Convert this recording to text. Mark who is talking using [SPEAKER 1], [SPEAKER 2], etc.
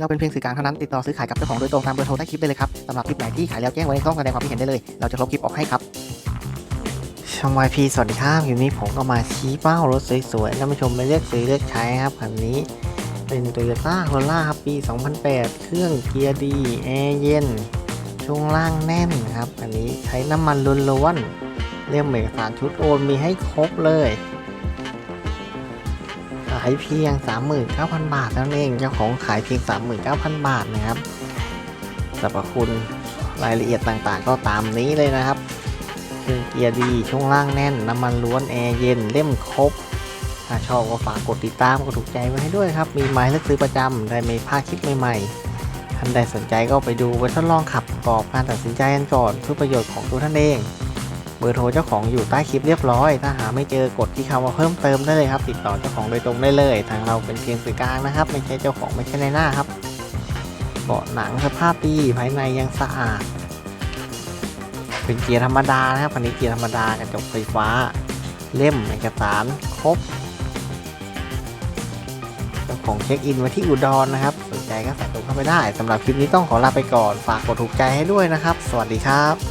[SPEAKER 1] เราเป็นเพียงสื่อกลางเท่านั้นติดต่อซื้อขายกับเจ้าของโดยตรงตามเบอร์โทรใต้คลิปได้เลยครับสำหรับคลิปไหนที่ขายแล้วแจ้งไว้ในช่องแสดงความคิดเห็นได้เลย เราจะลบคลิปออกให้ครับช่องวายพีสวัสดีครับอยู่นี้ผมก็มาชี้เป้ารถสวยๆท่านผู้ชมไปเลือกซื้อเลือกใช้ครับคันนี้เป็นโตโยต้าโคล่าครับปี 2008 เครื่องเกียร์ดีแอร์เย็นช่วงล่างแน่นครับ อันนี้ใช้น้ำมันล้วนๆเรียกเอกสารชุดโอนมีให้ครบเลยายเพียง 39,000 บาทเท่านั้นเองเจ้าของขายเพียง 39,000 บาทนะครับสรรพคุณรายละเอียดต่างๆ ก็ตามนี้เลยนะครับเครื่องเกียร์ดีช่วงล่างแน่นน้ำมันล้วนแอร์เย็นเล่มครบถ้าชอบก็ฝากกดติดตามกดถูกใจไว้ให้ด้วยครับ มีไม้เลือกซื้อประจำได้ไม่พลาดคลิปใหม่ๆท่านใดสนใจก็ไปดูไว้ทดลองขับประกอบการตัดสินใจกันก่อนเพื่อประโยชน์ของตัวท่านเอง เบอร์โทรเจ้าของอยู่ใต้คลิปเรียบร้อย ถ้าหาไม่เจอกดที่คำว่าเพิ่มเติมได้เลยครับ ติดต่อเจ้าของโดยตรงได้เลย ทางเราเป็นเพียงสื่อกลางนะครับ ไม่ใช่เจ้าของไม่ใช่ในหน้าครับเบาะหนังสภาพดีภายในยังสะอาด เป็นเกียร์ธรรมดานะครับอันนี้เกียร์ธรรมดากระจกไฟฟ้า เล่มเอกสารครบเจ้าของเช็คอินไว้ที่อุดรนะครับ สนใจก็ใส่ตัวเข้าไปได้สำหรับคลิปนี้ต้องขอลาไปก่อน ฝากกดถูกใจให้ด้วยนะครับ สวัสดีครับ